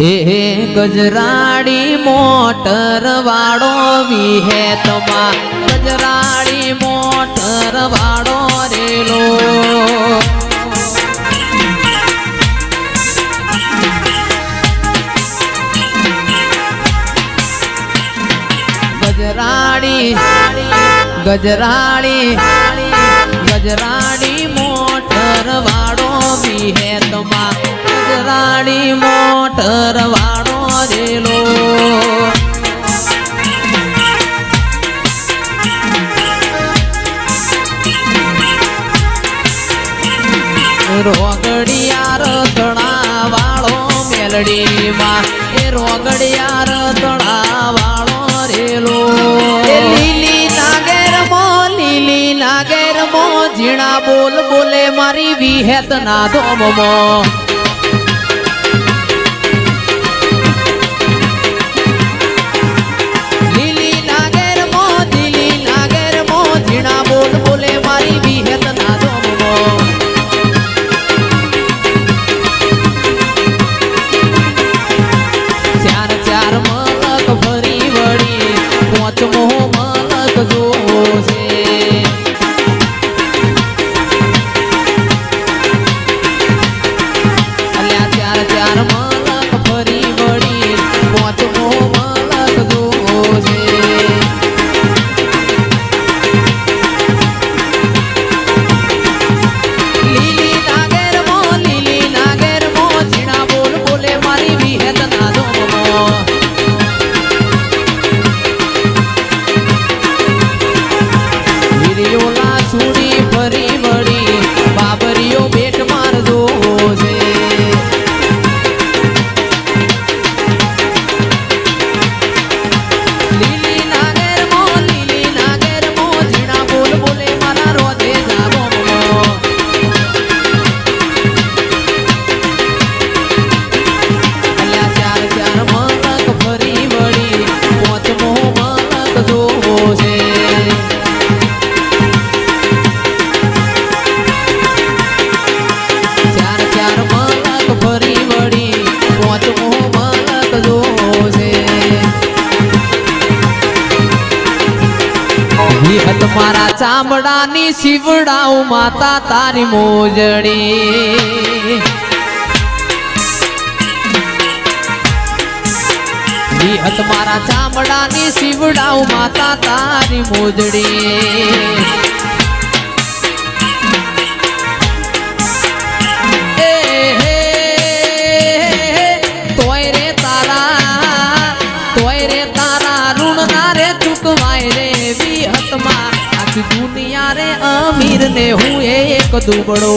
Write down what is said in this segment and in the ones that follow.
હે હે, ગજરાડી મોટર વાળો વિહેતમાં ગજરાડી મોટર વાળો રેલો. ગજરાડી ગજરાડી ગજરાડી મોટર વાળો વિહેતમાં ગજરાડી મોટર વાળો રેલો. રોગડિયા રતણા વાળો મેલડીમાં. એ રોગડિયા રતણા વાળો રેલો. લીલી નાગેર મો, લીલી નાગેર મો, ઝીણા બોલ બોલે મારી વિહેત ના ધોમમો. ચામડાની શિવડાઉ માતા તારી મોજડી. હત મારા ચામડાની શિવડાઉ માતા તારી મોજડી. દુનિયા રે અમીર ને હું એક દુબળો.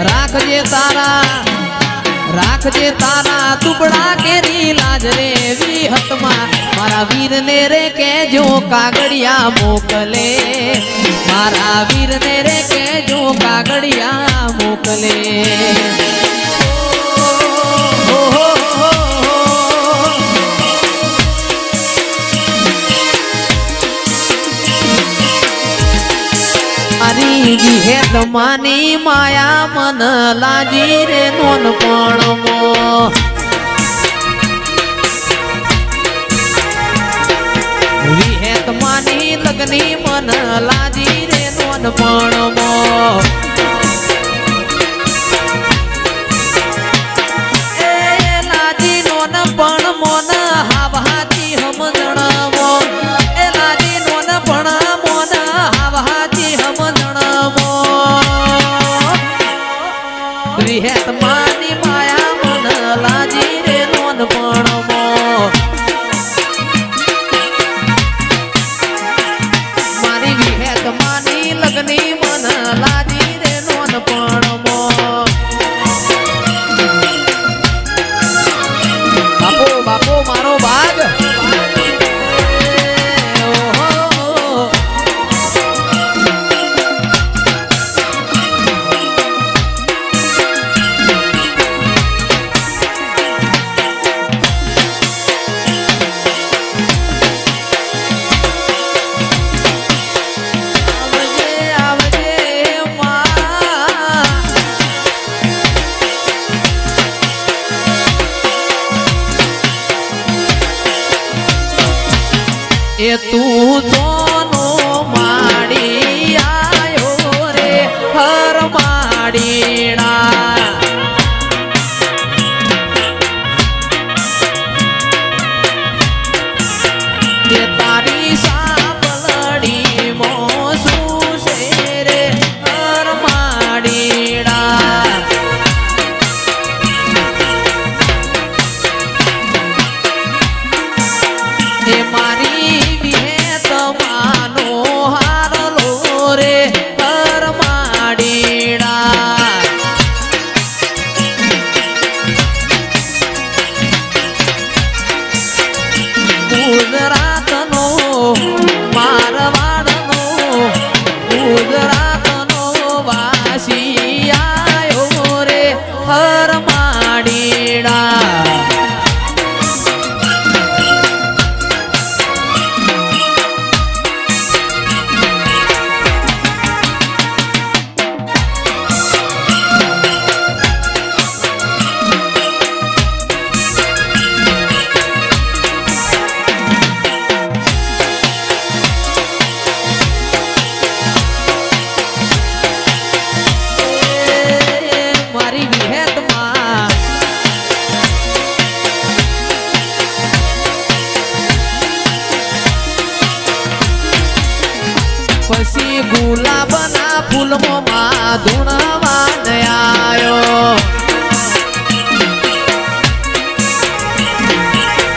રાખજે તારા રાખજે તારા ટુકડા કેરી લાજ મારા વીરને રે કેજો કાગડિયા મોકલે મારા વીરને રે કેજો કાગડિયા મોકલે હો. અરી માયા મન લાજી રે નોન પણ વિહેત માની લગની મન લાજી રે નોન પણ એ તું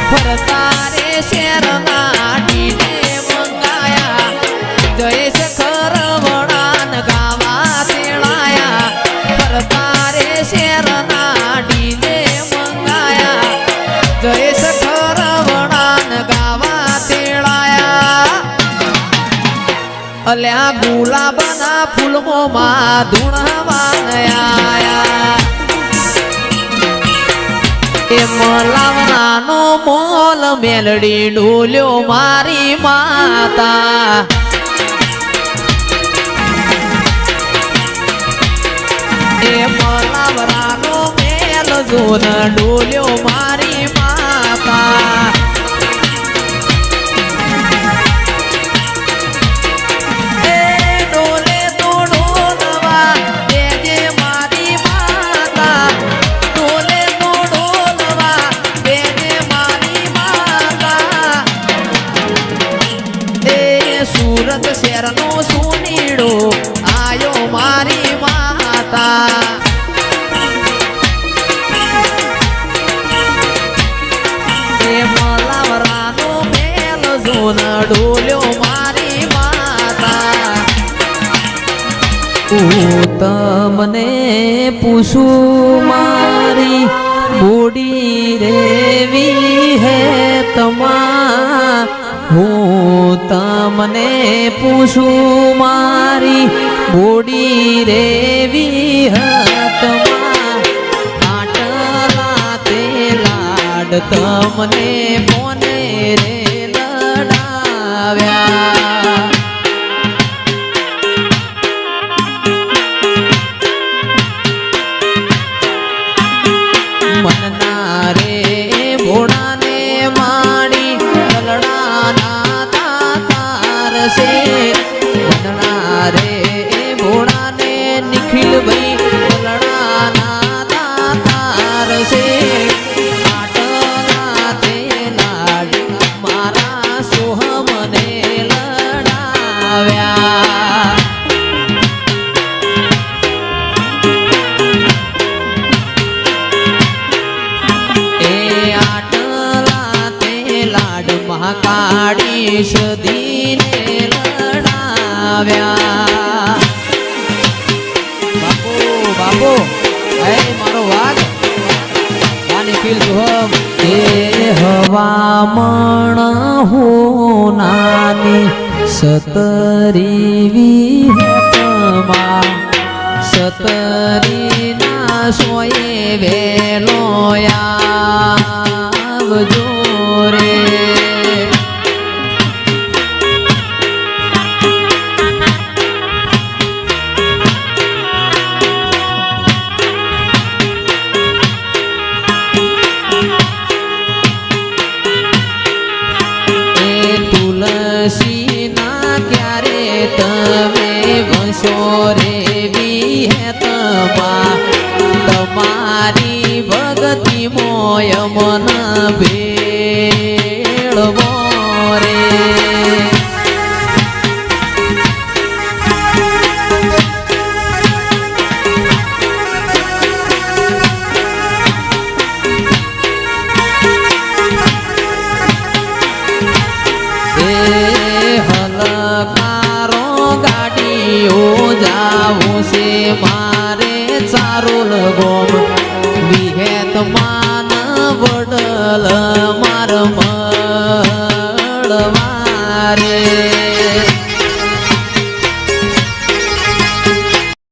ફરતા રે શેરના ડીજે મંગાયા જયેશ ખરવડાન ગાવા તેડાયા. ફરતા રે શેરના ડીજે મંગાયા જયેશ ખરવડાન ગાવા તેડાયા. અલ્યા ગુલાબના ફૂલમોમાં ધૂણવાન આયા. એ મલાવનાનો મોલ મેલડી ડોલ્યો મારી માતા. એ મલાવનાનો મેલ જોન ડોલ્યો મારી સુરત શહેરનો સુનીડો, આયો મારી માતા. ડોલ્યો મારી માતા. તમને પૂછું, મારી બોડી રેવી હે તમા હું તમને પૂછું મારી બોડી રેવી હતમા તે લાડ તમને કોને રે? છે મનના રે ભોળાને નિખિલ ભાઈ લલડાના તાતાર છે. આટલા તે લાડ મારા એ લડાવ્યા બાપુ બાપુ, હે મારો વાઘ. આની હવામણ હોનાની સતરી વિહતમાં સતરીના સોય વેલોયા આવજો. ભગતિ મોય મન ભેળવો રે